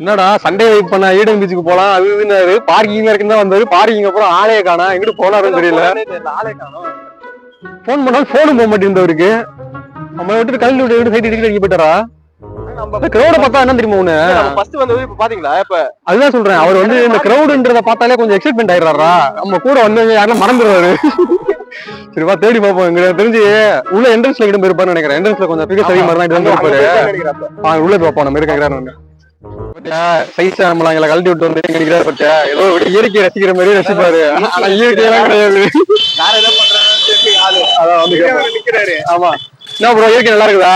என்னடா Sunday wait பண்ண Eden பீச்சுக்கு போலாம் அது இதுன்னாரு பார்க்கிங்ல இருக்குன்னு தான் வந்தாரு பார்க்கிங் அப்புறம் ஆளைய காணா எங்கிட்டு போனாருன்னு தெரியல. ஆளே போன் பண்ணாலும் போனும் போக மாட்டேங்குது அவருக்கு. நம்ம விட்டுட்டு கல்வி விட்டு விட்டு சைட் அடிக்க போயிட்டாரா? கிரௌட பார்த்தா என்ன தெரியுமா ஒண்ணு ஃபர்ஸ்ட் வந்தது இப்ப பாத்தீங்களா? இப்ப அதுதான் சொல்றேன். அவர் வந்து இந்த கிரௌடுன்றத பார்த்தாலே கொஞ்சம் எக்ஸைட்மெண்ட் ஆயிடுறாரா? நம்ம கூட வந்து யாரெல்லாம் மறந்துடுவாரு சரிவா தேடி பார்ப்போம். எங்களுக்கு தெரிஞ்சு உள்ள என்ட்ரன்ஸ்ல கிட்ட போயிருப்பாருன்னு நினைக்கிறேன். என்ட்ரன்ஸ்ல கொஞ்சம் பிகஸ் அதிகமா இருந்தா இருப்பாரு. உள்ள போய் பார்ப்போம். நம்ம இருக்கிறாரு சைஸ் நம்மள எங்களை கழட்டி விட்டு வந்து எங்க நிக்கிறாரு பச்சா ஏதோ ஒரு இயற்கையை ரசிக்கிற மாதிரி ரசிப்பாரு. ஆனா இயற்கையெல்லாம் கிடையாது. அதான் வந்து. நிக்கிறாரு. ஆமா. என்ன ப்ரோ இயற்கை நல்லா இருக்குதா?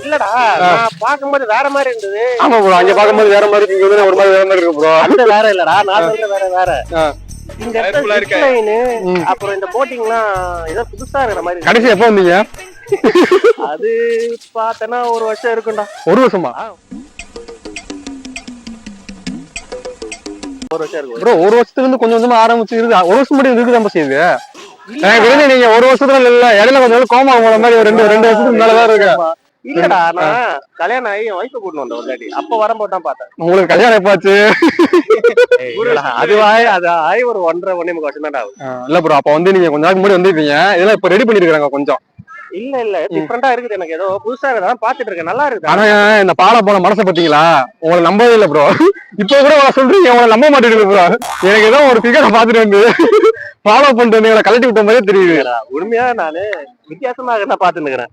இல்லடா நான் பாக்கும்போது வேற மாதிரி இருந்தது. ஆமா ப்ரோ அங்க பார்க்கும்போது வேற மாதிரி இருக்கு வந்து ஒரு மாதிரி வேற மாதிரி இருக்கு ப்ரோ அந்த வேற இல்லடா நான் சொல்ற வேற வேற. இந்த இடத்துல அப்புறம் இந்த போட்டிங்லாம் ஏதோ புதுசா இருக்கிற மாதிரி. கடைசி எப்போ வந்தீங்க? அது பார்த்தனா ஒரு வருஷம் இருக்கும்டா. ஒரு வருஷமா? ப்ரோ ஒரு வருஷத்துல இருந்து கொஞ்சம் கொஞ்சமா ஆரம்பிச்சு இருக்கு ஒரு வருஷம் மட்டும் இருக்கு தான் செய்யுது எனக்கு தெரிஞ்சு நீங்க ஒரு வருஷத்துல இல்ல இடையில கொஞ்சம் நாள் கோமா போன மாதிரி ஒரு ரெண்டு ரெண்டு வருஷத்துக்கு மேலதான் இருக்கு இல்லடா நான் கல்யாணம் ஆகி என் ஒய்ஃபை கூட்டு வந்தேன் ஒரு அப்ப வரும்போது தான் பார்த்தேன். உங்களுக்கு கல்யாணம் எப்பாச்சு அது ஆயி அது ஆயி ஒரு ஒன்றரை ஒன்னே முக்கால் வருஷம் இல்ல ப்ரோ அப்ப வந்து நீங்க கொஞ்ச நாளைக்கு முன்னாடி வந்திருப்பீங்க. இதெல்லாம் இப்ப ரெடி பண்ணிருக்காங்க கொஞ்சம். இல்ல இல்ல. டிஃப்ரெண்டா இருக்குது எனக்கு. ஏதோ புதுசா இருக்குதான் பாத்துட்டு இருக்கேன். நல்லா இருக்குது. ஆனா இந்த பாலை போன மனசை பாத்தீங்களா? உங்களை நம்பவே இல்ல ப்ரோ இப்ப கூட உங்களை சொல்றீங்க. உங்களை நம்ப மாட்டேங்குது ப்ரோ எனக்கு ஏதோ ஒரு பிகரை பாத்துட்டு வந்து ஃபாலோ பண்ணிட்டு வந்து கழட்டி விட்ட மாதிரியே தெரியுது. உண்மையா நானு வித்தியாசமா நான் பாத்துட்டு இருக்கிறேன்.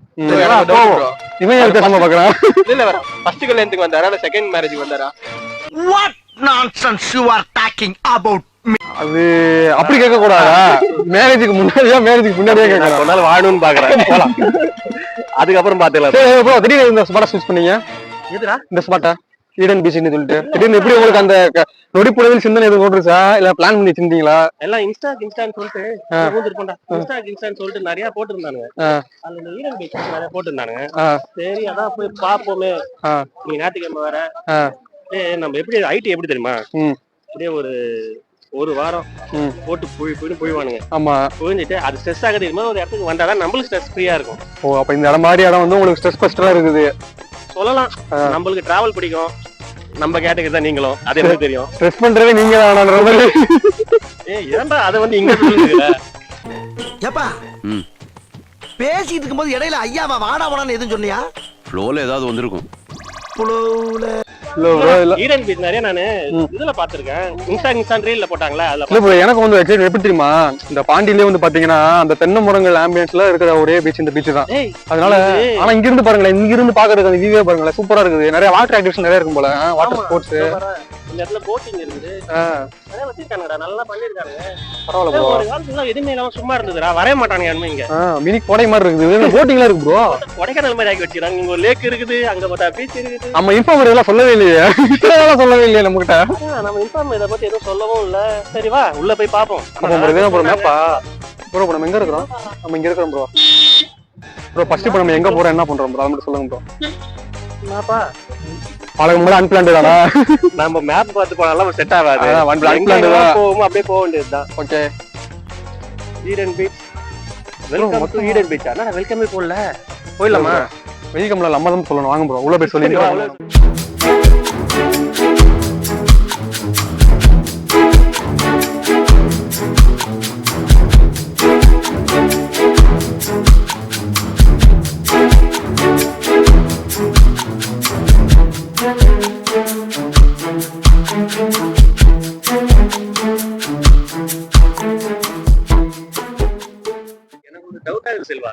இவன் வித்தியாசமா பாக்குறான் இல்ல வேற ஃபர்ஸ்ட் கல்யாணத்துக்கு வந்தாரா? இல்ல செகண்ட் மேரேஜ்க்கு வந்தாரா? What nonsense you are talking about? அது அப்படி கேட்க கூடாதா மேரேஜுக்கு முன்னாடியா மேரேஜுக்கு முன்னாடியே கேட்கலாம். கொஞ்ச நாள் வாழணும்னு பாக்குறேன். போலாம். அதுக்கப்புறம் பாத்துக்கலாம். சரி ப்ரோ திடீர்னு இந்த ஸ்பாட்டை சூஸ் பண்ணீங்க? எதுடா? இந்த ஸ்பாட்டை ஈடன் பீச்னு சொல்லிட்டு. திடீர்னு எப்படி உங்களுக்கு அந்த நொடிப்புறவில் சிந்தனை எதுவும் தோன்றுச்சா? இல்ல பிளான் பண்ணி வச்சிருந்தீங்களா? எல்லாம் இன்ஸ்டா இன்ஸ்டான்னு சொல்லிட்டு இன்ஸ்டா இன்ஸ்டான்னு சொல்லிட்டு நிறைய போட்டிருந்தானுங்க. அதுல ஈரன் பீச் நிறைய போட்டிருந்தானுங்க. சரி அதான் போய் பாப்போமே நீ ஞாயிற்றுக்கிழமை வர நம்ம எப்படி ஐடி எப்படி தெரியுமா? அப்படியே ஒரு ஒரு வாரம். போட்டு போய் போய் போய்வானுங்க ஆமா. புரிஞ்சுட்டு அது ஸ்ட்ரெஸ் ஆகுது. இது மாதிரி ஒரு இடத்துக்கு வந்தாதான் நம்மளுக்கு ஸ்ட்ரெஸ் ஃப்ரீயா இருக்கும். ஓ அப்ப இந்த இடம் மாதிரி இடம் வந்து உங்களுக்கு ஸ்ட்ரெஸ் பஸ்டரா இருக்குது. சொல்லலாம். நம்மளுக்கு டிராவல் பிடிக்கும். நம்ம கேட்டகரி தான் நீங்களும். அது எனக்கு தெரியும். ஸ்ட்ரெஸ் பண்றதே நீங்க மாதிரி. ஏய் ஏன்டா அதை வந்து இங்க சொல்லுங்க ஏப்பா பேசிட்டு இருக்கும்போது இடையில ஐயாவா வாடா வாடான்னு எதுவும் சொன்னியா? ஃப்ளோல ஏதாவது வந்திருக்கும். இல்ல ஈரன் பீச் நிறைய நானு இதுல பாத்திருக்கேன் இன்ஸ்டா இன்ஸ்டா ரீல்ல போட்டாங்களா அதுல இல்ல bro, எனக்கு வந்து actually எப்படி தெரியுமா? இந்த பாண்டியிலே வந்து பாத்தீங்கன்னா அந்த தென்னை மரங்கள் ஆம்பியன்ஸ்ல இருக்கிற ஒரே பீச் இந்த பீச் தான். ஏய் அதனால இது- ஆனா இங்க இருந்து பாருங்களேன் இங்க இருந்து பாக்குறதுக்கு அந்த வியூவே பாருங்களேன். சூப்பரா இருக்குது. நிறைய வாட்டர் ஆக்டிவிட்டிஸ் நிறைய இருக்கும் போல. வாட்டர். ஸ்போர்ட்ஸ் இந்த இடத்துல போட்டிங் இருக்குது. நிறைய நல்லா பண்ணிருக்கானுங்க. பரவாயில்ல ப்ரோ ஒரு காலத்துல எதுவுமே இல்லாம சும்மா இருந்ததுடா. வரைய மாட்டானுங்க யாருமே இங்க. மினி கோடை மாதிரி இருக்குது. போட்டிங்லாம் இருக்கு ப்ரோ கொடைக்கானல் மாதிரி ஆக்கி வச்சிருக்காங்க. இங்க ஒரு லேக் இருக்குது அங்க பார்த்தா பீச் இருக்குது. நம்ம இன்ஃபார்மர் இதெல்லாம் சொல்லவே இல்லையே. இதெல்லாம் சொல்லவே இல்லையே நம்ம கிட்ட நம்ம இன்ஃபார்ம் இதை பத்தி எதுவும் சொல்லவும் இல்ல. சரி வா உள்ள போய் பாப்போம் அப்போ ப்ரோ மேப்பா ப்ரோ நம்ம எங்க இருக்கிறோம்? நம்ம இங்க இருக்கிறோம் ப்ரோ ப்ரோ ஃபர்ஸ்ட் இப்போ நம்ம எங்க போறோம் என்ன பண்றோம் ப்ரோ அதை மட்டும் சொல்லுங்க ப்ரோ முன்னாடி அன்பிளான்டு தானா? நம்ம மேப் பார்த்து போனாலும் செட் ஆகாது. போவோமோ அப்படியே போக வேண்டியதுதான். Okay Eden beach welcome to Eden beach ஆனா வெல்கமே போடல போயிடலாமா வெல்கம்ல நம்ம தான் சொல்லணும். வாங்க ப்ரோ உள்ள போய் சொல்லி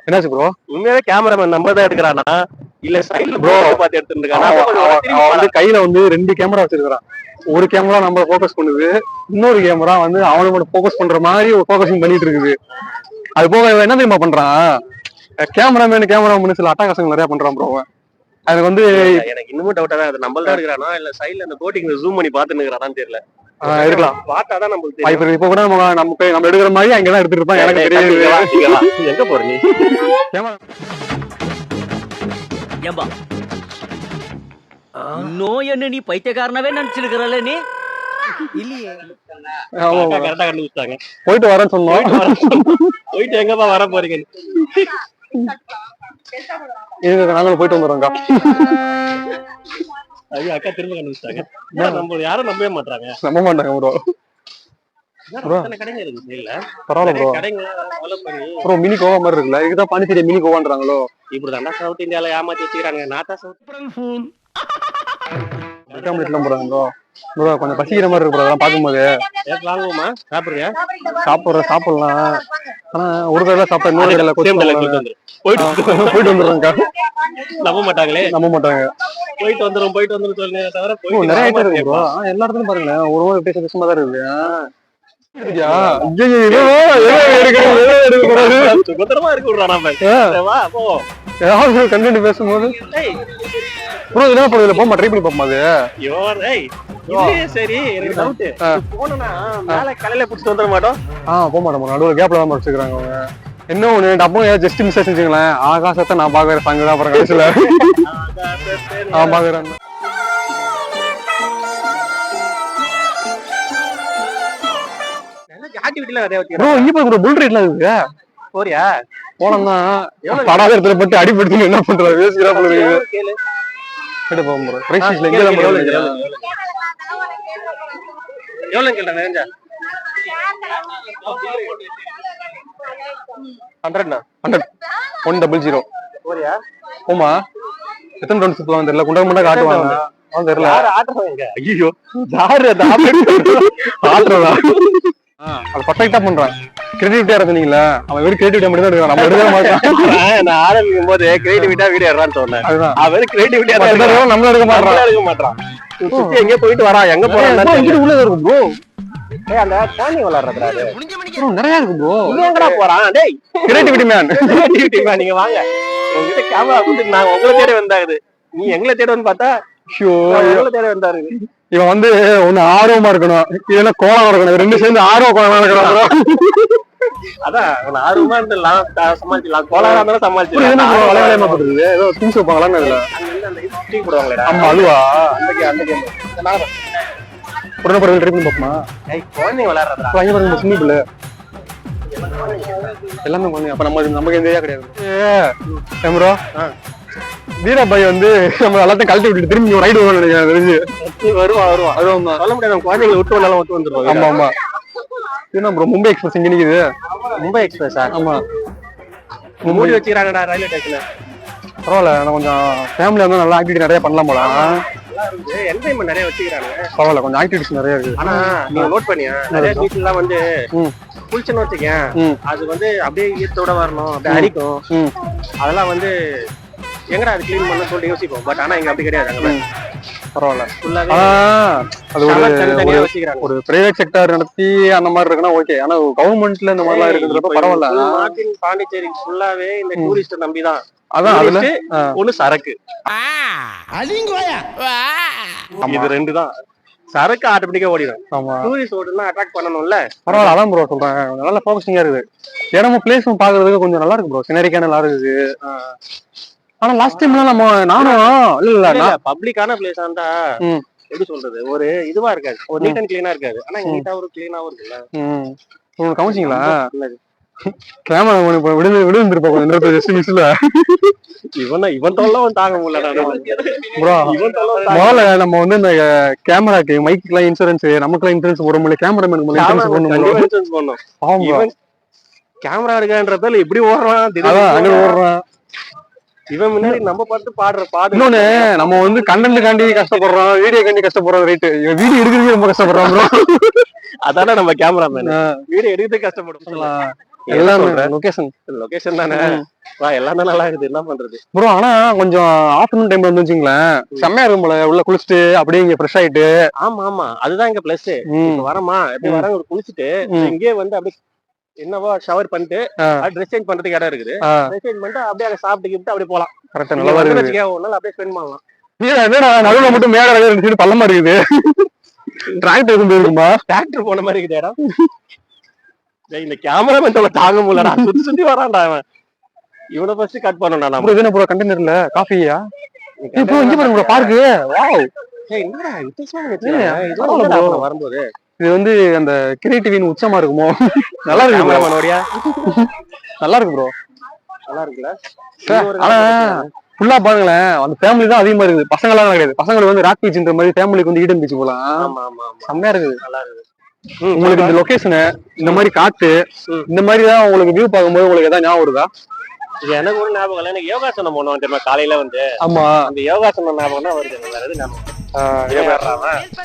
என்னாச்சு ப்ரோ உண்மையாவே கேமராமேன் நம்ம தான் எடுக்கிறானா? இல்ல சைடுல ப்ரோ பார்த்து எடுத்துட்டு இருக்கானா வந்து கையில வந்து ரெண்டு கேமரா வச்சிருக்கான் ஒரு கேமரா நம்ம ஃபோக்கஸ் பண்ணுது இன்னொரு கேமரா வந்து அவனுக்கு மட்டும் ஃபோக்கஸ் பண்ற மாதிரி ஒரு ஃபோக்கஸிங் பண்ணிட்டு இருக்குது. அது போக இவன் என்ன தெரியுமா பண்றான்? கேமராமேன் கேமரா சில அட்டகாசங்கள் நிறைய பண்றான் ப்ரோ அதுக்கு வந்து எனக்கு இன்னமும் டவுட்டா தான் அது நம்ம தான் எடுக்கிறானா? இல்ல சைடுல அந்த போட்டிங் ஜூம் பண்ணி பாத்துன்னு இருக்கிறானான்னு தெரியல. இருக்கலாம். பார்த்தாதான் நம்மளுக்கு தெரியும். இப்ப இப்ப கூட நம்ம நம்ம போய் நம்ம எடுக்கிற மாதிரி அங்கதான் எடுத்துட்டு இருப்பான் எனக்கு தெரியாது. எங்க போற நீ? கேமரா ஏம்பா. நோய் என்ன நீ பைத்தியக்காரனவே நினைச்சிருக்கிறல்ல நீ? போயிட்டு வரேன்னு சொன்னோம். போயிட்டு வர போயிட்டு எங்கப்பா வர போறீங்க? நாங்களும் போயிட்டு வந்துடுறோம்க்கா. ஐயோ அக்கா திரும்ப கண்டுபிடிச்சிட்டாங்க. நம்ம யாரும் நம்பவே மாட்டாங்க நம்ப மாட்டாங்க ப்ரோ மினி கோவா மாதிரி இருக்குல்ல இதுதான் பாண்டிச்சேரி மினி கோவான்றாங்களோ? இப்படி சவுத் இந்தியால ஏமாத்தி வச்சுக்கிறாங்க. நாட்டா சவுத் வெட்டாமலாம் போறாங்க ப்ரோ கொஞ்சம் பசிக்கிற மாதிரி இருக்கு அதெல்லாம் பார்க்கும்போது. வாங்குவோமா சாப்பிடுறியா? சாப்பிட்ற சாப்பிடலாம். ஆனா ஒரு தடவை சாப்பிட்டா இன்னொரு வந்துரு போயிட்டு போயிட்டு வந்துடுறாங்க நம்ப மாட்டாங்களே நம்ப மாட்டாங்க. போயிட்டு வந்துரும் போயிட்டு வந்துரும் சொல்லுங்க தவிர நிறைய ஐட்டம் இருக்கு ப்ரோ. எல்லா இடத்துலயும் பாருங்களேன். ஒரு ஒரு பேச பேசமா தான் இருக்கு விடுறா ஒரு content பேசும்போது. ப்ரோ ப்ரோ இதுல போமா ட்ரை பண்ணி பார்ப்போமா அது? யோர் ஏய் இல்லையே சரி எனக்கு டவுட். போனா மேல கலையில புடிச்சிட்டு வந்துட மாட்டோம். ஆ போக மாட்டோம் நடுவில் கேப்ல தான் வச்சுக்கிறாங்க அவங்க. என்ன ஒண்ணு டப்பு ஜஸ்ட் மிஸ் செஞ்சுங்களேன் ஆகாசத்தை நான் பாக்குறேன் சங்க தான் அப்புறம் கடைசியில நான் பாக்குறேன் புல் ரைட்லாம் இருக்கு. போறியா? போனோம் தான் எவ்வளவு படாத இடத்துல பட்டு அடிபடுத்து என்ன பண்றது? கேட்டு ப்ரோ ஆ, பிரைஸ் தான் கேளு, ப்ரோ எவ்வளவு எவ்வளவு கேள்றேன் நிறைஞ்சா? ஹண்ட்ரட்ண்ணா ஹண்ட்ரட் ஒன் டபுள் ஜீரோ போமா எத்தனை ரவுண்ட் சுத்துவாங்க தெரியல. குண்டா குண்டா காட்டுவாங்க தெரியல. ஐயோ யாரு அந்த ஆட்டுறதா அது பர்ஃபெக்டா பண்றான். கிரெடிட்டியா இருந்தீங்களா அவன் வெறும் கிரெடிட்டியா மட்டும் தான் எடுக்கிறான் நம்ம எடுக்க மாட்டான். நான் ஆரம்பிக்கும் போது கிரியேட்டிவிட்டா வீடியோ எடுறான்னு சொன்னேன். அவரு கிரியேட்டிவிட்டியா மத்த தடவை நம்மள எடுக்க மாட்டான். எடுக்க மாட்டான். சுத்தி எங்கேயோ போயிட்டு வரான். எங்க போறான்? இங்கிட்டு உள்ள இருக்கும் ப்ரோ ஏய் அந்த நிறைய இருக்கு ப்ரோ இவன் எங்கடா போறான்? டேய். கிரியேட்டிவிட்டி மேன் கிரியேட்டிவிட்டி நீங்க வாங்க. உங்ககிட்ட கேமரா கொடுத்து நாங்க உங்களை தேடி வந்தாகுது நீ எங்களை தேடி வந்து பார்த்தா இவன் வந்து ஒண்ணு ஆர்வமா இருக்கணும். இல்லைன்னா கோலம் இருக்கணும்? ரெண்டு சேர்ந்து ஆர்வ கோலம் இருக்கணும். அதான் ஆர்வமா இருந்துடலாம் த- சமாளிச்சிடலாம். கோலாரா இருந்தாலும் சமாளிச்சிடலாம். ஏதோ திங்ஸ் வைப்பாங்களான்னு அதுல அங்க இருந்து அந்த இது தூக்கி போடுவாங்களேடா. ஆமா அதுவா? அந்த கே- அந்த கேம் உடனே படம் ட்ரை பண்ணி பார்ப்போமா? குழந்தைங்க விளையாடுறா அப்புறம் அங்கே பாருங்க சின்ன பிள்ளை. எல்லாமே குழந்தைங்க. அப்ப நம்ம நமக்கு எந்த idea கிடையாது. ஏ ப்ரோ. வீராபாய் வந்து நம்ம எல்லாத்தையும் கழட்டி விட்டுட்டு திரும்பி ரைடு வருவான்னு நினைக்கிறேன் தெரிஞ்சு. வருவான் அதுவும் தான் சொல்ல முடியாது நம்ம குழந்தைங்களை விட்டு வந்தாலும் விட்டு வந்துருவாங்க ஆமா ஆமா. ப்ரோ மும்பை எக்ஸ்பிரஸ் இங்க நிக்குது. மும்பை எக்ஸ்பிரஸா ஆமா. மூடி வச்சுக்கிறாங்கடா ரயில்வே ஸ்டேஷன்ல பரவாயில்ல நான் கொஞ்சம் ஃபேமிலியா இருந்தா நல்லா ஆக்டிவிட்டி நிறைய பண்ணலாம் போல. என்டர்டைன்மெண்ட் நிறைய வச்சுக்கிறாங்க பரவாயில்ல கொஞ்சம் ஆக்டிவிட்டிஸ் நிறைய இருக்கு. ஆனா நீங்க நோட் பண்ணியா? நிறைய எல்லாம் வந்து. குளிச்சுன்னு வச்சுக்கேன். அது வந்து அப்படியே ஈரத்தோட வரணும் அப்படியே அரிக்கும் ம். அதெல்லாம் வந்து எங்கடா அது க்ளீன் பண்ண சொல்லிட்டு யோசிப்போம். பட் ஆனா இங்க அப்படி கிடையாது. அங்க. பரவாயில்ல. ஃபுல்லாவே ஆனா அது ஒரு பிரைவேட் செக்டர் நடத்தி அந்த மாதிரி இருக்குன்னா ஓகே ஆனா கவர்மெண்ட்ல இந்த மாதிரிலாம் இருக்குன்றப்ப பரவாயில்ல. பாண்டிச்சேரி ஃபுல்லாவே இந்த டூரிஸ்ட் நம்பி தான். அதான் அதுல? ஒண்ணு சரக்கு. அலிங்கோயா? இது ரெண்டு தான். சரக்கு ஆட்டோமேட்டிக்கா ஓடிடும். ஆமா. டூரிஸ்ட் ஓடுனா அட்ராக்ட் பண்ணணும்ல. பரவாயில்ல அதான் ப்ரோ சொல்றேன். கொஞ்சம் நல்ல ஃபோக்கஸிங்கா இருக்குது. இடமும் பிளேஸும் பாக்குறதுக்கு கொஞ்சம் நல்லா இருக்கு ப்ரோ சினரிக்கா நல்லா இருக்குது. ஆனா லாஸ்ட் டைம்லாம் நம்ம நானும் இல்ல இல்ல பப்ளிக்கான பிளேஸ் ஆண்டா ம். எப்படி சொல்றது? ஒரு இதுவா இருக்காது. ஒரு நீட் அண்ட் கிளீனா இருக்காது. ஆனா. நீட்டா ஒரு கிளீனாவும் இருக்குல்ல. ம். உங்களுக்கு கவனிச்சிங்களா. கேமரா விழுந்து விழுந்துருப்பா கொஞ்சம் நேரத்துல ஜஸ்ட் மிஸ்ல இவன் இவன் தொல்லும் தாங்க முடியல ப்ரோ தொல்லை முதல்ல நம்ம வந்து இந்த கேமராக்கு மைக்குலாம் இன்சூரன்ஸ் நமக்குலாம் இன்சூரன்ஸ் போட முடியல. கேமராமேனுக்கு இன்சூரன்ஸ் போடணும். bro. இன்சூரன்ஸ் பண்ணணும் கேமரா இருக்கான்ற பேர்ல இப்படி ஓடுறான் அங்க ஓடுறான். இவன் முன்னாடி நம்ம பாட்டு பாடுற பாடு. இன்னொன்னு நம்ம வந்து கண்டென்ட் காண்டி கஷ்டப்படுறோம் வீடியோ காண்டி கஷ்டப்படுறோம் ரைட்டு வீடியோ எடுக்கிறதுக்கு ரொம்ப கஷ்டப்படுறோம் ப்ரோ அதானே நம்ம கேமராமேன் வீடியோ எடுத்து கஷ்டப்படும். எல்லாம் லொகேஷன் லொகேஷன் தானே. எல்லாம் நல்லா இருக்குது. என்ன பண்றது? ப்ரோ ஆனா கொஞ்சம் ஆஃப்டர்நூன் டைம்ல வந்து வச்சுங்களேன் செம்மையா இருக்கும் போல. உள்ள குளிச்சுட்டு அப்படியே இங்க ஃப்ரெஷ் ஆயிட்டு. ஆமா ஆமா. அதுதான் இங்க பிளஸ் வரமா? எப்படி. வராங்க குளிச்சுட்டு. இங்கே வந்து அப்படியே என்னவோ ஷவர் பண்ணிட்டு. ட்ரெஸ் சேஞ்ச் பண்றதுக்கு இடம் இருக்குது. ட்ரெஸ் சேஞ்ச் பண்ணிட்டு அப்படியே அங்க சாப்பிட்டு கிப்ட்டு அப்படியே போலாம். இங்க நல்லா வச்சுக்கோ, ஒரு நாள் அப்படியே ஸ்பெண்ட் பண்ணலாம். நடுவுல மட்டும் மேல ரெண்டு சைடு பள்ளமா இருக்குது. டிராக்டர் எதுவும் போயிருக்குமா? டிராக்டர் போன மாதிரி இருக்குது இடம் இந்த கேமராமேன் தொலை தாங்க முடியலடா. சுத்தி சுத்தி வரான்டா அவன். இவனை ஃபர்ஸ்ட் கட் பண்ணணும்டா நாம அப்புறம் இது என்ன ப்ரோ கண்டெய்னர்ல காஃபியா இப்போ இங்க பாருங்க ப்ரோ பார்க்கு வாவ் ஏய், என்னடா வித்தியாசமா வரும்போது? இது வந்து அந்த கிரியேட்டிவின் உச்சமா இருக்குமோ? நல்லா இருக்கு நல்லா இருக்கு ப்ரோ நல்லா இருக்குல்ல ஆனா ஃபுல்லா பாருங்களேன். அந்த ஃபேமிலி தான் அதிகமா இருக்குது. பசங்களாம் கிடையாது. பசங்களுக்கு வந்து ராக் பீச்ன்ற மாதிரி ஃபேமிலிக்கு வந்து ஈடன் பீச் போலாம். ஆமா ஆமா ஆமா. செம்மையா இருக்குது. நல்லா இருக்குது. உங்களுக்கு இந்த லொகேஷனு இந்த மாதிரி காத்து. இந்த மாதிரி தான் உங்களுக்கு வியூ பார்க்கும்போது உங்களுக்கு எதாவது ஞாபகம் வருதா? எனக்கு ஒரு ஞாபகம் இல்லை. எனக்கு யோகாசனம் பண்ணுவோம் தெரியுமா? காலையில வந்து ஆமா. அந்த யோகாசனம் ஞாபகம் தான் வருது. வேற எதுவும் ஞாபகம்.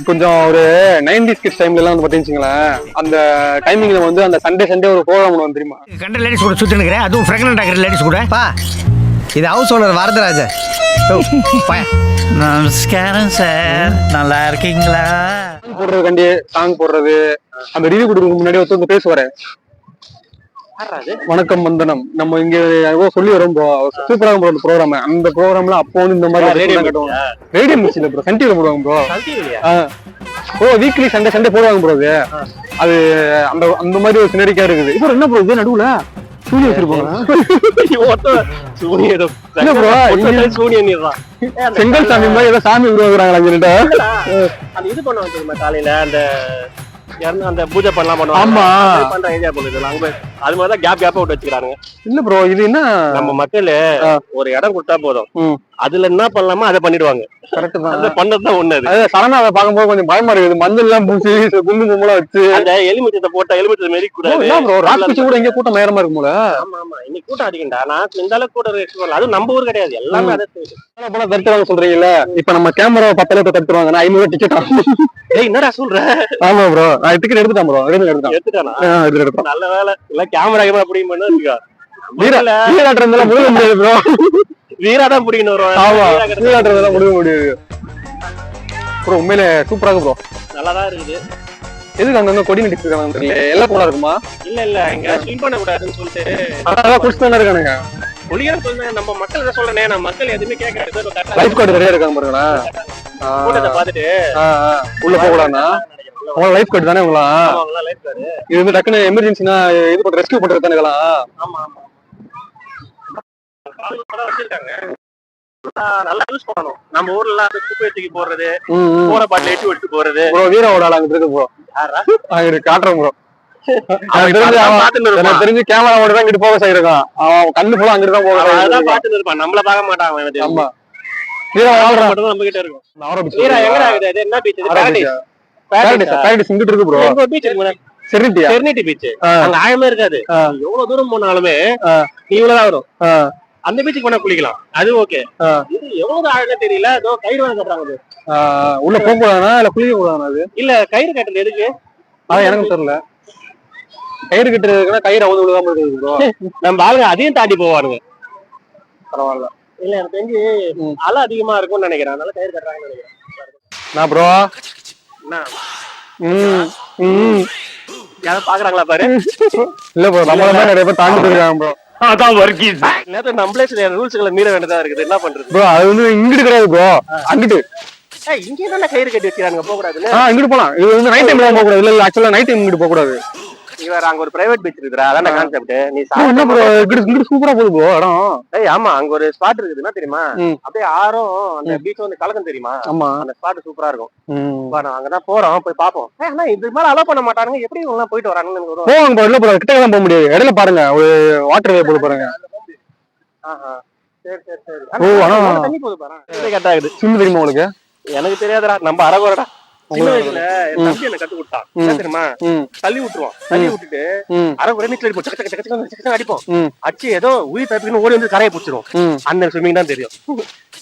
கொஞ்சம் ஒரு நைன்டிஸ் கிட்ஸ் டைம்ல எல்லாம் வந்து பாத்தீங்களேன் அந்த டைமிங்ல வந்து அந்த சண்டே சண்டே ஒரு ப்ரோக்ராம் ஒன்று தெரியுமா? கண்ட லேடிஸ் கூட சுத்தி நிக்கிறேன் அதுவும் பிரெக்னென்ட் ஆகிற லேடிஸ் கூட. பா. இது ஹவுஸ் ஓனர் வரதராஜ. நமஸ்காரம் சார். நல்லா இருக்கீங்களா? சாங் போடுறதுக்காண்டி சாங் போடுறது. அந்த ரிவ்யூ கொடுக்கறதுக்கு முன்னாடி ஒருத்தவங்க பேசுவாரு? வணக்கம் வந்தனம். நம்ம இங்க ஏதோ சொல்லி வரோம் ப்ரோ சூப்பரா ப்ரோ அந்த ப்ரோக்ராம் அந்த ப்ரோக்ராம்ல அப்போ வந்து இந்த மாதிரி ரேடியோ ரேடியோ கட்டுவாங்க ரேடியோ மிஸ் இல்ல ப்ரோ சன் டிவில போடுவாங்க ப்ரோ? ஓ வீக்லி சண்டே சண்டே போடுவாங்க ப்ரோ அது. அது அந்த அந்த மாதிரி ஒரு சினரிக்கா இருக்குது. இப்போ என்ன ப்ரோ இது நடுவுல? வச்சிருப்பாங்க சூனியம் அந்த செங்கல் சாமி மாதிரி ஏதோ சாமி உருவாக்குறாங்களா அந்த இது பண்ணுவாங்க காலையில அந்த அந்த பூஜை பண்ணலாம் பண்ணுவாங்க ஆமா. பண்ற ஐடியா பண்ணுது அங்க போய் அது மாதிரி தான் கேப் கேப்பா விட்டு வச்சுக்கிறாங்க இல்ல ப்ரோ இது என்ன நம்ம மக்கள். ஒரு இடம் கொடுத்தா போதும். அதுல என்ன பண்ணலாமோ அதை பண்ணிடுவாங்க. கரெக்ட் தான். பண்ணதுதான் ஒண்ணு அது. அது சடனா அதை பார்க்கும்போது கொஞ்சம் பயமா இருக்குது. மஞ்சள் எல்லாம் பூசி குண்டு கும்பலா வச்சு. அந்த எலுமிச்சத்தை போட்டா எலுமிச்சத்தை மெரி கூடாது கூட இங்க கூட்டம் நேரமா இருக்கும்ல ஆமா ஆமா. இன்னைக்கு கூட்டம் அதிகம்டா. நான் இந்த அளவுக்கு கூட்டம் எக்ஸ்பெக்ட் பண்ணல அது நம்ம ஊர் கிடையாது. எல்லாமே அதை தடுத்துறாங்க சொல்றீங்கல்ல? இப்ப நம்ம கேமரா பத்து அளவுக்கு தடுத்துருவாங்க நான் ஐநூறு டிக்கெட் ஏய் என்னடா சொல்ற? ஆமா ப்ரோ நான் டிக்கெட் எடுத்துட்டேன் ப்ரோ எடுத்து எடுத்துட்டேன். நல்ல வேலை. இல்ல கேமரா கேமரா பண்ணா. வீரா முடியாது ப்ரோ வீரா தான் பிடிக்கணும். ஆமா வீரா கிட்ட வீராட்டுறதுல முழுக முடியாது. ப்ரோ உண்மையில சூப்பரா இருக்கு ப்ரோ. நல்லாதான் இருக்குது. எதுக்கு அங்கங்க கொடி நடிச்சு இருக்காங்க தெரியல எல்லாம் போனா இருக்குமா? இல்ல இல்ல இங்க ஸ்விம் பண்ண கூடாதுன்னு சொல்லிட்டு. அதான் குடிச்சு தானே இருக்கானுங்க. ஒளியா சொல்றேன் நம்ம மக்கள் என்ன சொல்றேனே நம்ம மக்கள் எதுவுமே கேட்கறது லைஃப் கார்டு நிறைய இருக்காங்க பாருங்களா கூட்டத்தை பாத்துட்டு உள்ள போக கூடாதுன்னா உங்களா லைஃப் கார்டு தானே உங்களா? இது வந்து டக்குன்னு எமர்ஜென்சினா இது பண்ற ரெஸ்கியூ பண்றது தானே ஆமா ஆமா. காலேஜ் கூட வச்சிருக்காங்க. நல்லா யூஸ் பண்ணணும். நம்ம ஊர்ல எல்லாம் அந்த குப்பையை தூக்கி போடுறது ம், ம். போற பாட்டில் எட்டி விட்டு போறது ப்ரோ வீராவோட ஆள் அங்க இருக்கு ப்ரோ? அங்க காட்டுறேன் ப்ரோ. தெரிஞ்சு கேமரா மட்டும் தான் இங்கிட்டு போக செய்யிருக்கான் அவன் கண்ணு ஃபுல்லா அங்கிட்டு தான் போக அதான். பார்த்துன்னு இருப்பான். நம்மள பார்க்க மாட்டான் அவன். ஆமா. வீரா வாழ்றான் மட்டும் நம்ம கிட்ட இருக்கும். வீரா என்ன பீச் இது ஆரம்பிச்சு. பாரடைஸ் பேரடைஸ் பேரடைஸ் இங்கிட்டு இருக்கு ப்ரோ. எங்க பீச் இருக்கு செரிட்டியா டெர்னிட்டி பீச் ஆ. அங்க ஆழமே இருக்காது. எவ்வளவு தூரம் போனாலுமே இவ்வளவுதான் வரும். அந்த பீச்சுக்கு போனா குளிக்கலாம். அது ஓகே. இது எவ்வளவு ஆழமே தெரியல? ஏதோ கயிறு வேலை கட்டுறாங்க. உள்ள போக கூடாதுனா இல்ல குளிக்க கூடாதுனா அது? இல்ல கயிறு கட்டுறது எதுக்கு? அதான் எனக்கும் தெரியல. கயிறு கட்டுறதுக்குன்னா கயிறு அவுந்து விழுகாம இருக்குது ப்ரோ நம்ம ஆளுங்க அதையும் தாண்டி போவானுங்க. பரவாயில்ல. இல்ல எனக்கு தெரிஞ்சு. அலை அதிகமா இருக்கும்னு நினைக்கிறேன். அதனால கயிறு கட்டுறாங்கன்னு நினைக்கிறேன். நான் ப்ரோ என்ன? ம் ம். யாரும் பாக்குறாங்களா பாரு? இல்ல ப்ரோ நம்மள நிறைய பேர் தாண்டி போயிருக்காங்க ப்ரோ அதான் ஒர்க்கிங் நேரத்தை நம்மளே சில ரூல்ஸ்களை மீற வேண்டியதா இருக்குது. என்ன பண்றது? ப்ரோ அது வந்து இங்கிட்டு கிடையாது ப்ரோ அங்கிட்டு. ஏய், இங்க என்ன கயிறு கட்டி வச்சிருக்காங்க போக கூடாதுன்னு ஆ இங்கிட்டு போலாம். இது வந்து நைட் டைம்ல போக கூடாது இல்ல இல்ல ஆக்சுவலா நைட் டைம் இங்கிட்டு போக கூடாது வேற அங்க ஒரு பிரைவேட் பீச் இருக்குடா அதான் கான்செப்ட் நீ என்ன ப்ரோ. இங்கிட்டு சூப்பரா போகுது ப்ரோ இடம். ஏய் ஆமா அங்க ஒரு ஸ்பாட் இருக்குதுன்னா தெரியுமா. அப்படியே ஆறும் அந்த பீச் வந்து கலக்கம் தெரியுமா? ஆமா. அந்த ஸ்பாட் சூப்பரா இருக்கும். நான் அங்கதான் போறோம் போய் பாப்போம் ஆனா இது மேல அலோ பண்ண மாட்டானுங்க. எப்படி இவங்க எல்லாம் போயிட்டு வராங்கன்னு போவாங்க ப்ரோ இல்ல ப்ரோ கிட்ட தான் போக முடியாது. இடையில பாருங்க ஒரு வாட்டர் வே போது பாருங்க. ஆஹா. சரி சரி சரி. ஓ, ஆனா- தண்ணி போகுது பாரு. கரெக்ட் ஆகுது? தெரியுமா உங்களுக்கு? எனக்கு தெரியாதுடா நம்ம அரகுறடா சின்ன உங்களுக்கு வயசுல என் ம். தம்பி என்ன கத்து கொடுத்தான். ம். என்ன தெரியுமா? ம் தள்ளி விட்டுருவான். தள்ளி விட்டுட்டு ம் அரகுற நீச்சல் அடிப்போம். சக்க சக்க சக்க சக்க சக்க சக்க அடிப்போம். ம். அடிச்சு ஏதோ உயிர் தப்பிக்கணும் ஓடி வந்து கரையை பிடிச்சிரும். அந்த ஸ்விம்மிங் தான் தெரியும்.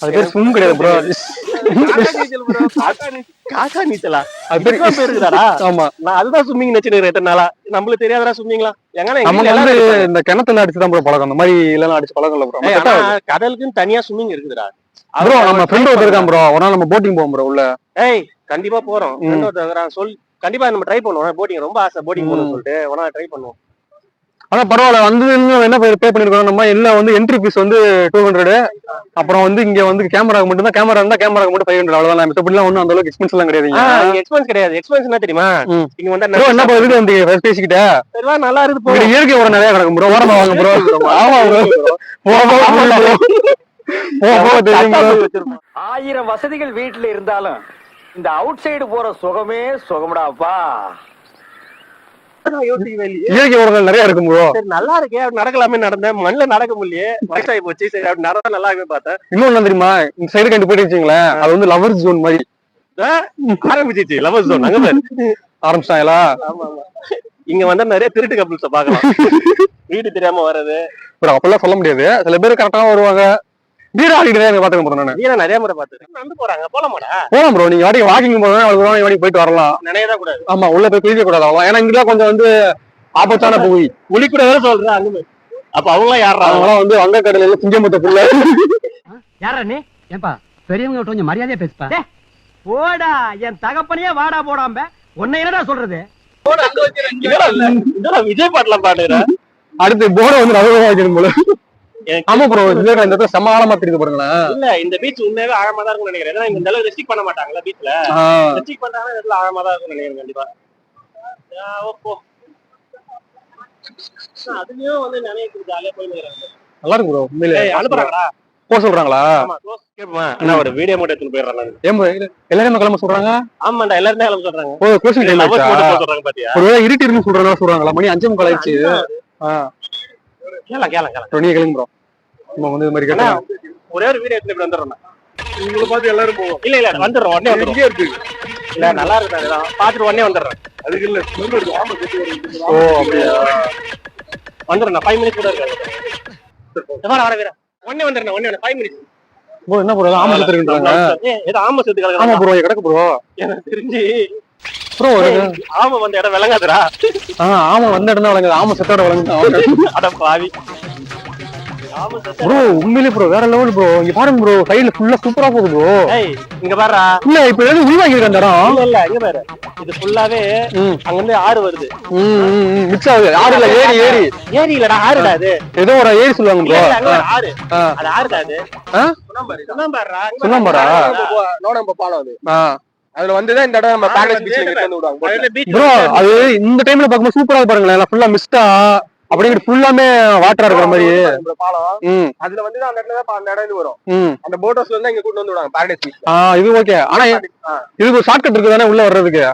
அது பேர் ஸ்விம் கிடையாது ப்ரோ காக்கா நீச்சல் அது பேர் இதுக்கெல்லாம் பேர் இருக்குதாடா? ஆமா. நான் அதுதான் ஸ்விம்மிங் நினைச்சுட்டு எத்தனை நாளா? நம்மளுக்கு தெரியாதடா ஸ்விம்மிங்லா இந்த கிணத்துல அடிச்சு தான் ப்ரோ பழக்கம். இந்த மாதிரி இல்லைன்னா அடிச்சு பழக்கம் இல்ல ப்ரோ கடலுக்குன்னு தனியா ஸ்விம்மிங் இருக்குதுடா. ப்ரோ நம்ம ஃப்ரெண்ட் ஒருத்தர் இருக்கான் ப்ரோ ஒரு நாள் நம்ம போட்டிங் போவோம் ப்ரோ உள்ள. ஏய் கண்டிப்பா போறோம். சொல் கண்டிப்பா நம்ம ட்ரை பண்ணுவோம். போட்டிங் ரொம்ப ஆசை. போட்டிங். போகணும்னு சொல்லிட்டு. உடனே ட்ரை பண்ணுவோம். ஆனா பரவாயில்ல. வந்து என்ன பே பண்ணிருக்கோம் நம்ம எல்லாம் வந்து என்ட்ரி ஃபீஸ் வந்து டூ ஹண்ட்ரட் அப்புறம் வந்து இங்க வந்து கேமரா மட்டும் தான் கேமரா இருந்தா கேமரா மட்டும் ஃபைவ் ஹண்ட்ரட் அவ்வளவுதான். மித்தபடிலாம் ஒன்றும் அந்த அளவுக்கு எக்ஸ்பென்ஸ் எல்லாம் கிடையாது எக்ஸ்பென்ஸ் கிடையாது. எக்ஸ்பென்ஸ் என்ன தெரியுமா. இங்க வந்து ப்ரோ என்ன ப்ரோ இதுக்கு வந்து பேசிக்கிட்ட? நல்லா இருக்குது போ. இங்க இயற்கை உரம் நிறைய கிடக்கும் ப்ரோ. ஓரமா வாங்க ப்ரோ. ஆமா ப்ரோ. ஆயிரம் வசதிகள் வீட்டுல இருந்தாலும் இந்த அவுட் சைடு போற சுகமே சுகம்டாப்பா. இயற்கை உரங்கள் நிறைய இருக்கும் ப்ரோ. சரி நல்லா இருக்கே. அப்படி நடக்கலாமே நடந்தேன். மண்ணுல நடக்க முடியலையே. வயசாகி போச்சு. சரி அப்படி நடந்தா நல்லா பார்த்தேன். இன்னொன்னு தெரியுமா? இந்த சைடு கண்டு போயிட்டு வச்சுங்களேன் அது வந்து லவர்ஸ் ஜோன் மாதிரி. ஆரம்பிச்சிச்சு. லவர் ஜோன் அங்க ஆமா இங்க வந்தா நிறைய திருட்டு கப்பல்ஸ பாக்கலாம் வீடு தெரியாம வர்றது. ப்ரோ அப்பெல்லாம் சொல்ல முடியாது. சில பேர் கரெக்டா வருவாங்க. வீடு ஆடிட்டு தான் பாத்துக்க போறேன் நானு. வீணா நிறைய முறை பார்த்து. நடந்து போறாங்க. போலாமாடா? போலாம் ப்ரோ நீங்க வாட்டி வாக்கிங் வாட்டி வாட்டி போயிட்டு வரலாம். நினையதான் கூடாது. ஆமா உள்ள போய் குளிக்க கூடாது அவ்வளவு. ஏன்னா இங்கெல்லாம் கொஞ்சம் வந்து ஆபத்தான பகுதி புலி கூட வேற சொல்றேன் அங்க. அப்ப அவங்களாம் யாரா அவங்களாம் வந்து வங்கக்கடல சிங்கமுத்த புள்ள. யாரா நீ? ஏன்பா பெரியவங்க கொஞ்சம் மரியாதையா பேசுப்பா. போடா என் தகப்பனையே வாடா போடாம. உன்னை என்னடா சொல்றது? விஜய் பாட்டுலாம் பாடுற. அடுத்து போர்டை வந்து நடுவில் வைக்கணும் போல. ஆமா ப்ரோ இந்த இடத்துல செம்ம ஆழமா தெரியுது பாருங்களேன். இல்ல இந்த பீச் உண்மையாவே ஆழமா தான் இருக்கும்னு நினைக்கிறேன். ஏன்னா இந்த அளவுக்கு ரெஸ்ட்ரிக் பண்ண மாட்டாங்கல்ல பீச்ல ரெஸ்ட்ரிக் பண்றாங்க இடத்துல ஆழமா தான் இருக்கும்னு நினைக்கிறேன் கண்டிப்பா. ஓப்போ அதுலயும் வந்து நினைக்கிறது ஜாலியா போய் நல்லா இருக்கு ப்ரோ உண்மையிலே. ஏய், அனுப்புறாங்கடா. போக சொல்றாங்களா? நான் ஒரு வீடியோ மட்டும் எடுத்துட்டு போயிடுறேன் ஏன் எல்லாருமே கிளம்ப சொல்றாங்க? ஆமாண்டா எல்லாருமே கிளம்ப சொல்றாங்க. ஓ க்ளோசிங் டைம் சொல்றாங்க பாத்தியா? ஒருவேளை இருட்டி இருந்து சொல்றாங்களா சொல்றாங்களா? மணி அஞ்சே முக்கால் ஆயிடுச்சு. கேள கேள கேள. ப்ரோ நீங்க கிளம்பு ப்ரோ நம்ம வந்து இது மாதிரி கேட்டோம். ஒரே ஒரு வீடியோ இப்படி வந்துடுறோம் உங்களை பார்த்து எல்லாரும் போவோம். இல்ல இல்ல வந்துடுறோம் உடனே வந்துடுறோம். இருக்கு. இல்ல நல்லா இருக்கு அதெல்லாம் பாத்துட்டு உடனே வந்துடுறேன் அதுக்கு இல்ல ஓ அப்படியா? வந்துடுறேன் நான் ஃபைவ் மினிட்ஸ் கூட இருக்காது. வர வர வீரா. உடனே வந்துடுறேன் உடனே ஃபைவ் மினிட்ஸ் ப்ரோ என்ன ப்ரோ ஆமா ஏதோ ஆமா சேர்த்து ஆமா ப்ரோ கிடக்கு ப்ரோ எனக்கு தெரிஞ்சு ப்ரோ ஆமா வந்த இடம் விளங்காதுடா. ஆமா வந்த இடம் தான் வழங்குது ஆமா செத்தோட அட பாவி. செத்த ப்ரோ உண்மையிலே ப்ரோ வேற லெவல் ப்ரோ இங்க பாருங்க ப்ரோ சைடுல ஃபுல்லா சூப்பரா போகுது ப்ரோ ஏய் இங்க பாருடா. இல்ல இப்ப எது உள்வாங்கி இருக்க அந்த இடம் இல்ல இல்ல இங்க பாரு. இது ஃபுல்லாவே ம். அங்க இருந்து ஆறு வருது. மிக்ஸ் ஆகுது. ஆறு இல்ல ஏரி ஏரி ஏரி இல்லடா ஆறுடா அது. ஏதோ ஒரு ஏரி சொல்லுவாங்க ப்ரோ அங்க ஆறு. அது ஆறுடா அது. சுண்ணாம்பாரா? பாரு. நோனம்ப பாலம் அது. அதுல வந்துதான் இந்த இடம் நம்ம ஆறு பேரடைஸ் வந்து விடுவாங்க. ப்ரோ அது இந்த டைம்ல பாக்கும்போது சூப்பரா பாருங்களேன். ஃபுல்லா மிஸ்டா அப்படிங்கிற ஃபுல்லாமே வாட்டரா இருக்கிற மாதிரி. பாலம். அதுல வந்து அந்த இடத்துல தான் இது வரும். அந்த போட் ஹவுஸ்ல இருந்து இங்க கூட்டு வந்து விடுவாங்க பேரடைஸ் ஆ இது ஓகே ஆனா இதுக்கு ஒரு ஷார்ட் கட் இருக்கு தானே உள்ள வர்றதுக்கு?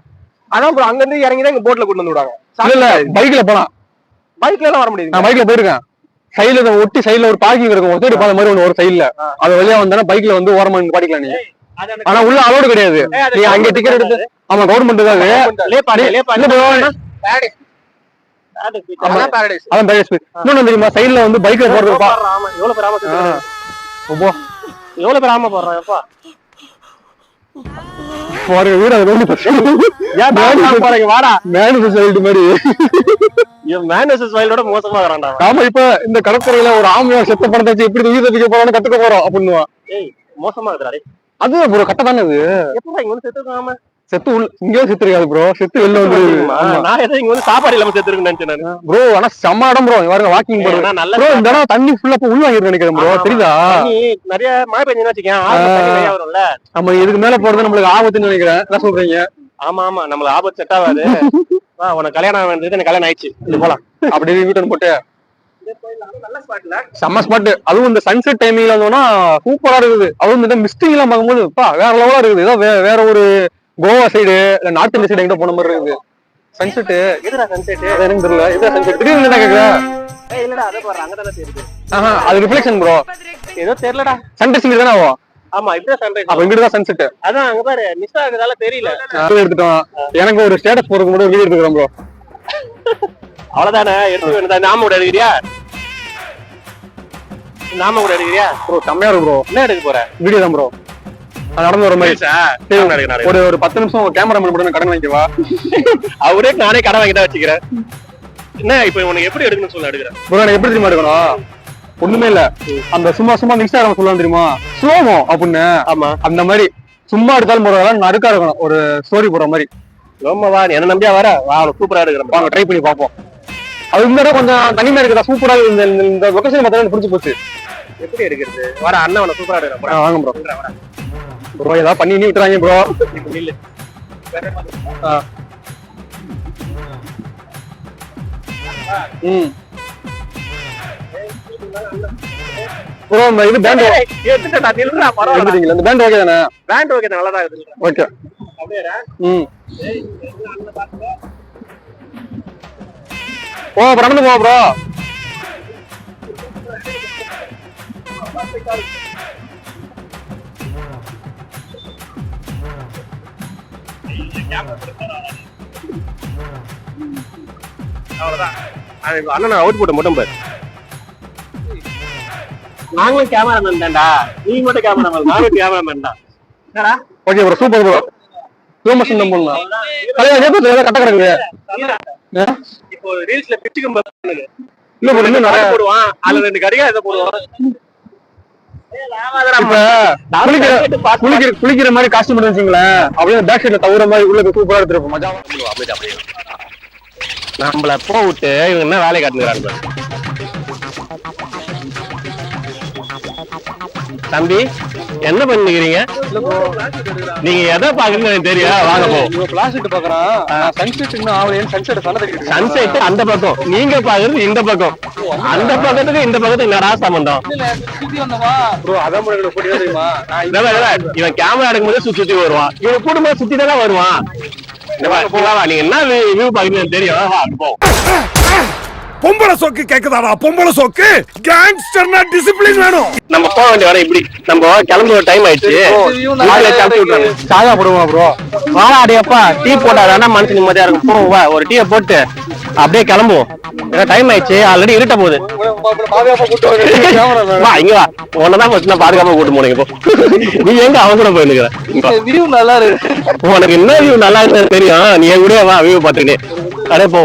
அதான் bro அங்க இருந்து இறங்கி தான் இங்க போட்ல கூட்டு வந்து விடுவாங்க. இல்ல பைக்ல போலாம். பைக்ல எல்லாம் வர முடியாது. நான் பைக்ல போயிருக்கேன். சைடுல ஒட்டி சைடுல ஒரு பார்க்கிங் இருக்கும். ஒரு சைடு பாத மாதிரி ஒன்று ஒரு சைடுல அது வழியா வந்தா பைக்ல வந்து ஓரமா நின்னு பாடிக்கலாம் நீ. ஆனா உள்ள அலோடு கிடையாது. நீ அங்க டிக்கெட் எடுத்து ஆமா கவர்மெண்ட் தான். அதான் இன்னொன்னு தெரியுமா? சைடுல வந்து பைக்ல போறது ஆமா. எவ்வளவு பேர் ஆமா? அப்போ. எவ்வளவு பேர் ஆமா போடுறான்? எப்பா? பாருங்க வீடு அது ஏன் போறீங்க? வாடா. மேனு சொல்லிட்டு மாதிரி. மேனசஸ் வயலோட மோசமா வரான்டா. நாம இப்ப இந்த கடற்கரையில ஒரு ஆமையா செத்த பணத்தை வச்சு எப்படி உயிர் தப்பிக்க போறோம்னு கத்துக்க போறோம் அப்படின்னு ஏய் மோசமா இருக்குடா. அது கட்ட தானே அது? எப்படா இங்க வந்து செத்துருக்காம செத்து உள்ள இங்கேயும் செத்து இருக்காது ப்ரோ செத்து வெளில வந்து நான் ஏதோ இங்க வந்து சாப்பாடு இல்லாம செத்துருக்குன்னு நினைச்சேன் நானு. ப்ரோ ஆனா செம்ம இடம் ப்ரோ பாருங்க வாக்கிங் நல்ல ப்ரோ இந்த இடம் தண்ணி ஃபுல்லா உள் வாங்கிட்டு நினைக்கிறேன் ப்ரோ. தெரியுதா? நிறைய மழை பெஞ்சுன்னு வச்சுக்கேன் வரும்ல. நம்ம இதுக்கு மேல போறது நம்மளுக்கு ஆபத்துன்னு நினைக்கிறேன். என்ன சொல்றீங்க? ஆமா ஆமா. நம்மளுக்கு ஆபத்து செட் ஆகாது. வா உனக்கு கல்யாணம் வந்தது எனக்கு கல்யாணம் ஆயிடுச்சு. போலாம். அப்படி வீட்டு போட்டு. நல்ல ஸ்பாட்ல செம்ம ஸ்பாட் அதுவும் இந்த சன்செட் டைமிங்ல வந்தோம்னா சூப்பரா இருக்குது. அதுவும் இந்த மிஸ்டிங் எல்லாம் பார்க்கும்போது பா வேற லெவலா இருக்குது. ஏதோ வேற ஒரு கோவா சைடு இல்ல நார்த் இந்தியா சைடு எங்கிட்ட போன மாதிரி இருக்குது. சன்செட் எதுடா சன்செட் அது எனக்கு தெரியல. இது சன்செட் திடீர்னு என்ன கேக்குற? ஏய் இல்லடா அதை பாரு அங்க தானே தெரியுது ஆஹா அது ரிஃப்ளெக்ஷன் ப்ரோ ஏதோ தெரியலடா. சன்டெஸ் இங்க தானே ஆகும்? ஆமா இப்படிதான் சன்ரைஸ் அப்ப இங்கிட்டு தான் சன்செட் அதான் அங்க பாரு மிஸ் ஆகுறதால தெரியல. எடுத்துட்டோம். எனக்கு ஒரு ஸ்டேட்டஸ் போறதுக்கு மட்டும் வீடியோ எடுத்துக்கிறோம் ப்ரோ அவ்வளவுதானே எடுத்து வேணுதா நாம கூட எடுக்கிறியா? நாம கூட எடுக்கிறியா? ப்ரோ செம்மையா இருக்கு ப்ரோ என்ன எடுக்க போற? வீடியோ தான் ப்ரோ நடந்து வர மாதிரி. ஒரு ஒரு பத்து நிமிஷம் கேமராமேன் கூட நான் கடன் வாங்கிக்கவா அவரே நானே கடை வாங்கிட்டா வச்சுக்கிறேன். என்ன இப்ப உனக்கு எப்படி எடுக்கணும்னு சொல்ல எடுக்கிறேன். ப்ரோ எனக்கு எப்படி தெரியுமா இருக்கணும் ஒண்ணுமே இல்ல. அந்த சும்மா சும்மா இன்ஸ்டாகிராம் சொல்லலாம் தெரியுமா? ஸ்லோமோ அப்படின்னு. ஆமா. அந்த மாதிரி. சும்மா எடுத்தாலும் போறதெல்லாம் நடுக்கா இருக்கணும். ஒரு ஸ்டோரி போடுற மாதிரி. ரொம்ப வா நீ என்ன நம்பியா வர? வா சூப்பரா எடுக்கிறேன். வாங்க ட்ரை பண்ணி பார்ப்போம். அது இந்த கொஞ்சம் தனிமையா இருக்குதா சூப்பரா இந்த இந்த- லொகேஷன் பார்த்தா பிடிச்சி போச்சு. எப்படி எடுக்கிறது? வர அண்ணன் சூப்பரா எடுக்கிறேன். வாங்க ப்ரோ ப்ரோ ஏதாவது பண்ணி விட்டுறாங்க ப்ரோ ம். ப்ரோ இந்த இது பேண்ட் எடுத்துட்டா நில்லுடா பரவாயில்ல எடுத்துட்டீங்களா இந்த பேண்ட் ஓகே தானே? பேண்ட் ஓகே நல்லா தான் இருக்குது. ஓகே அப்படியே ம். போ நடந்து போ ப்ரோ அண்ணன் அவுட் போட்ட மட்டும் பாரு நாங்களும் கேமராமேன் தான்டா. நீ மட்டும் கேமராமேன் நாங்களும் கேமராமேன் தான். Okay bro super bro motion தான் பண்ணலாம் தலையா நேத்து கட்ட கிடக்குது. இப்போ ரீல்ஸ்ல பிச்சு கம்பு இல்ல ப்ரோ இன்னும் நிறைய போடுவான். அதுல ரெண்டு கடிகா இதை போடுவான். குளிக்கிற குளிக்கிற மாதிரி காஸ்டியூம் வச்சுங்களேன். அப்படியே பேக் சைட்ல தவிர மாதிரி உள்ள சூப்பரா எடுத்துருப்போம் மஜா நம்மள போ விட்டு இவங்க என்ன வேலையை காட்டுங்கிறாங்க தம்பி என்ன பண்ணிக்கிறீங்க? நீங்க எதை பாக்குறீங்கன்னு எனக்கு தெரியும் வாங்க போ. பிளாஸ்டிக் பாக்குறான் சன்செட் இன்னும் ஆகலையேன்னு சன்செட் சன்செட் அந்த பக்கம். நீங்க பாக்குறது இந்த பக்கம். அந்த பக்கத்துக்கு இந்த பக்கத்துக்கு என்னடா சம்பந்தம். இவன் கேமரா எடுக்கும்போது சுத்தி சுத்தி வருவான் இவன் குடும்பம் சுத்தி தானே வருவான். நீங்க என்ன வியூ பாக்குறீங்கன்னு தெரியும். போ. பொம்பளை சோக்கு கேக்குதாடா? பொம்பளை சோக்கு? கேங்ஸ்டர்னா டிசிப்ளின் வேணும். நம்ம போக வேண்டிய வர இப்படி. நம்ம கிளம்புற டைம் ஆயிடுச்சு. சாதா போடுவான் ப்ரோ வாடா அடியப்பா டீ போட்டாதானே மனசு நிம்மதியா இருக்கும். போவோம் வா ஒரு டீயை போட்டு அப்படியே கிளம்புவோம். ஏன்னா டைம் ஆயிடுச்சு ஆல்ரெடி இருட்ட போகுது. பாதுகாப்பா கூட்டு வாங்க வா இங்க வா. உன்னதான் ஃபர்ஸ்ட் நான் பாதுகாப்பா கூட்டு போனீங்க போ நீ எங்க அவசரம் போயிருக்கிற? வியூ நல்லா இருக்கு. உனக்கு என்ன வியூ நல்லா இருக்குன்னு தெரியும். நீ என் கூட வா வியூ பாத்துக்கிட்டே அடே போ.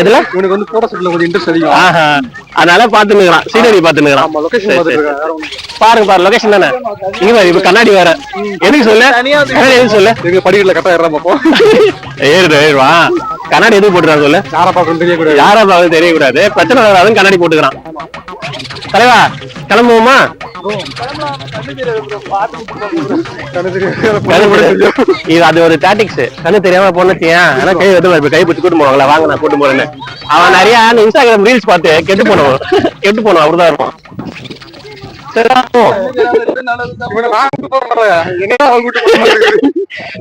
எதுல? இவனுக்கு வந்து போட்டோ ஷூட்ல கொஞ்சம் இன்ட்ரெஸ்ட் அதிகம். அதனால பாத்துனுக்குறான் சீனரி பாத்துனுக்குறான் ஆமா லொகேஷன். பாருங்க பாரு லொகேஷன் தானே? இங்க பாரு இப்ப கண்ணாடி வேற. எதுக்கு சொல்லு? கண்ணாடி எதுக்கு சொல்லு? எங்க படிக்கல கரெக்டா ஏறாம போ ஏறுவா. கண்ணாடி எதுக்கு போட்டுறான் சொல்லு. யாரை பார்க்கணும் தெரியக்கூடாது. யாரா பார்த்து தெரியக்கூடாது. பிரச்சனை வராதுன்னு கண்ணாடி போட்டுக்கிறான். தலைவா கிளம்புவோமா? இது அது ஒரு டாட்டிக்ஸ் கண்ணு தெரியாம போனச்சியா ஆனா கை வந்து கை பிடிச்சி கூட்டு போவாங்களா? வாங்க நான் கூட்டு போறேன்னு. அவன் நிறைய இன்ஸ்டாகிராம் ரீல்ஸ் பார்த்து கெட்டு போனோம் கெட்டு போனோம் அப்படிதான் இருப்பான்.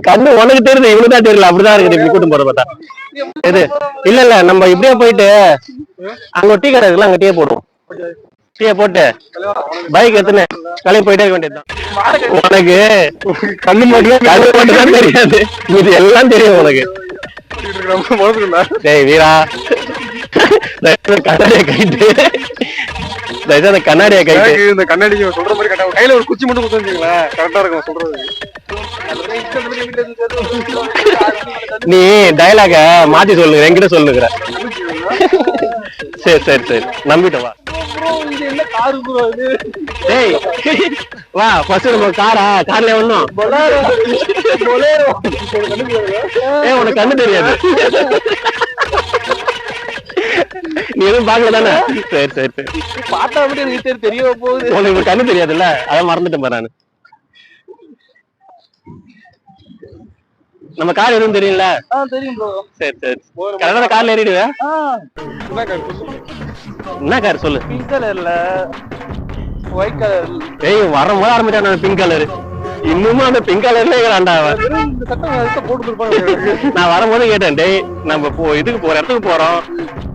கண்ணு உனக்கு தெரியுது இவனுக்கு தான் தெரியல. அப்படிதான் இருக்குது இப்படி கூட்டு போற பார்த்தா. இது இல்ல இல்ல நம்ம இப்படியே போயிட்டு அங்க டீ கடை இருக்குல்ல அங்க போடுவோம். டீயை போட்டு. பைக் எடுத்துன்னு கிளம்பி போயிட்டே இருக்க வேண்டியதுதான். உனக்கு கண்ணு மட்டும் கண்ணு மட்டும் தான் தெரியாது. இது எல்லாம் தெரியும் உனக்கு. டேய் வீரா. கண்ணாடியை கைட்டு அந்த கண்ணாடியை கைட்டு எனக்கு இந்த கண்ணாடி இவன் சொல்ற மாதிரி கரெக்டா கையில ஒரு குச்சி மட்டும் குத்து வச்சுங்களேன் கரெக்டா இருக்கும் சொல்றது. நீ டயலாக மாத்தி சொல்லுங்க என்கிட்ட சொல்லுங்கிற சரி சரி சரி. நம்பிட்டு வா. டேய் வா ஃபர்ஸ்ட் நம்ம காரா கார்ல ஒண்ணும் ஏய் உனக்கு கண்ணு தெரியாது. நீ எதுவும் பாக்கல தானே? சரி சரி சரி. பார்த்தா அப்படி எனக்கு தெரிய போகுது. உனக்கு கண்ணு தெரியாதுல்ல? அதான் மறந்துட்டேன் பாரு நானு. நம்ம கார் எதுவும் தெரியும்ல? தெரியும் ப்ரோ சரி சரி. கரெக்டான கார்ல ஏறிடுவேன் என்ன கார் சொல்லு. பிங்க் கலர்ல ஒயிட் கலர் ஏய் வரும்போது ஆரம்பிச்சான் பிங்க் கலர் இன்னுமும் அந்த பிங்க் கலர்ல இருக்கிறான்டா நான் வரும்போது கேட்டேன் டேய் நம்ம போ இதுக்கு போற இடத்துக்கு போறோம்.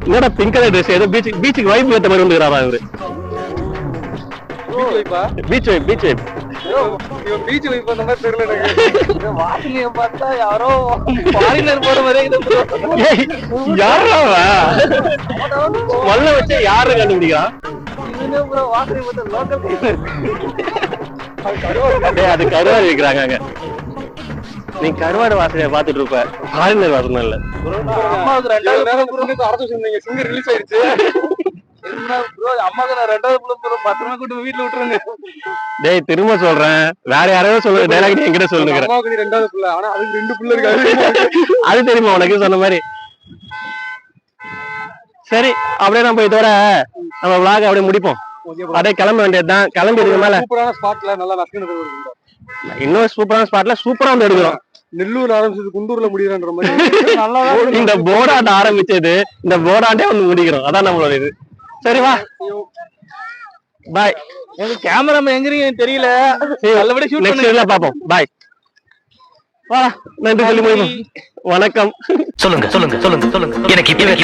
என்னடா பிங்க் கலர் ட்ரெஸ் ஏதோ பீச் பீச்சுக்கு வைப் ஏத்த மாதிரி வந்துக்கிறாரா இவரு? Beach vibe beach vibe beach vibe அந்த மாதிரி தெரியல எனக்கு. வாசனைய பார்த்தா யாரோ ஃபாரினர் போற மாதிரியே இருக்குது bro. ஏய் யாரா மல்ல வச்சு யாரு கண்டுபிடிக்கிறான் வாசனை பார்த்தா லோக்கல் அது கருவாடு விக்கிறாங்க அங்க. நீ கருவாடு வாசனைய பாத்துட்டு இருப்ப. ஃபாரினர் வாசனை இல்ல. அம்மாவுக்கு ரெண்டாவது நேரம் புரிஞ்சு அரசு சொன்னீங்க சிங்கர் ரிலீஸ் ஆயிடுச்சு. டேய் திரும்ப சொல்றேன். வேற யாராவது சொல்லுங்க டைலாக் நீ என்கிட்ட சொல்லுங்க ரெண்டாவது பிள்ளை ஆனா அதுக்கு ரெண்டு பிள்ளை இருக்காது அது தெரியுமா உனக்கு? சொன்ன மாதிரி. சரி அப்படியே நம்ம இதோட நம்ம vlog அப்படியே முடிப்போம். அப்படியே கிளம்ப வேண்டியதுதான். கிளம்பி இதுக்கு மேல சூப்பரான ஸ்பாட்ல நல்லா இன்னும் சூப்பரான ஸ்பாட்ல சூப்பரா வந்து எடுக்கிறோம். நெல்லூர் ஆரம்பிச்சது குண்டூர்ல முடியறன்ற மாதிரி. இந்த போர்டாட்ட ஆரம்பிச்சது இந்த போர்டாண்டே வந்து முடிக்கிறோம். அதான் நம்மளோட இது. சரி வா. பாய் எனக்கு கேமராமேன் எங்க இருக்கீங்கன்னு தெரியல நல்லபடியா ஷூட் நெக்ஸ்ட் பாப்போம். பாய் வா நன்றி சொல்லி வணக்கம். சொல்லுங்க சொல்லுங்க சொல்லுங்க சொல்லுங்க. எனக்கு இப்பவே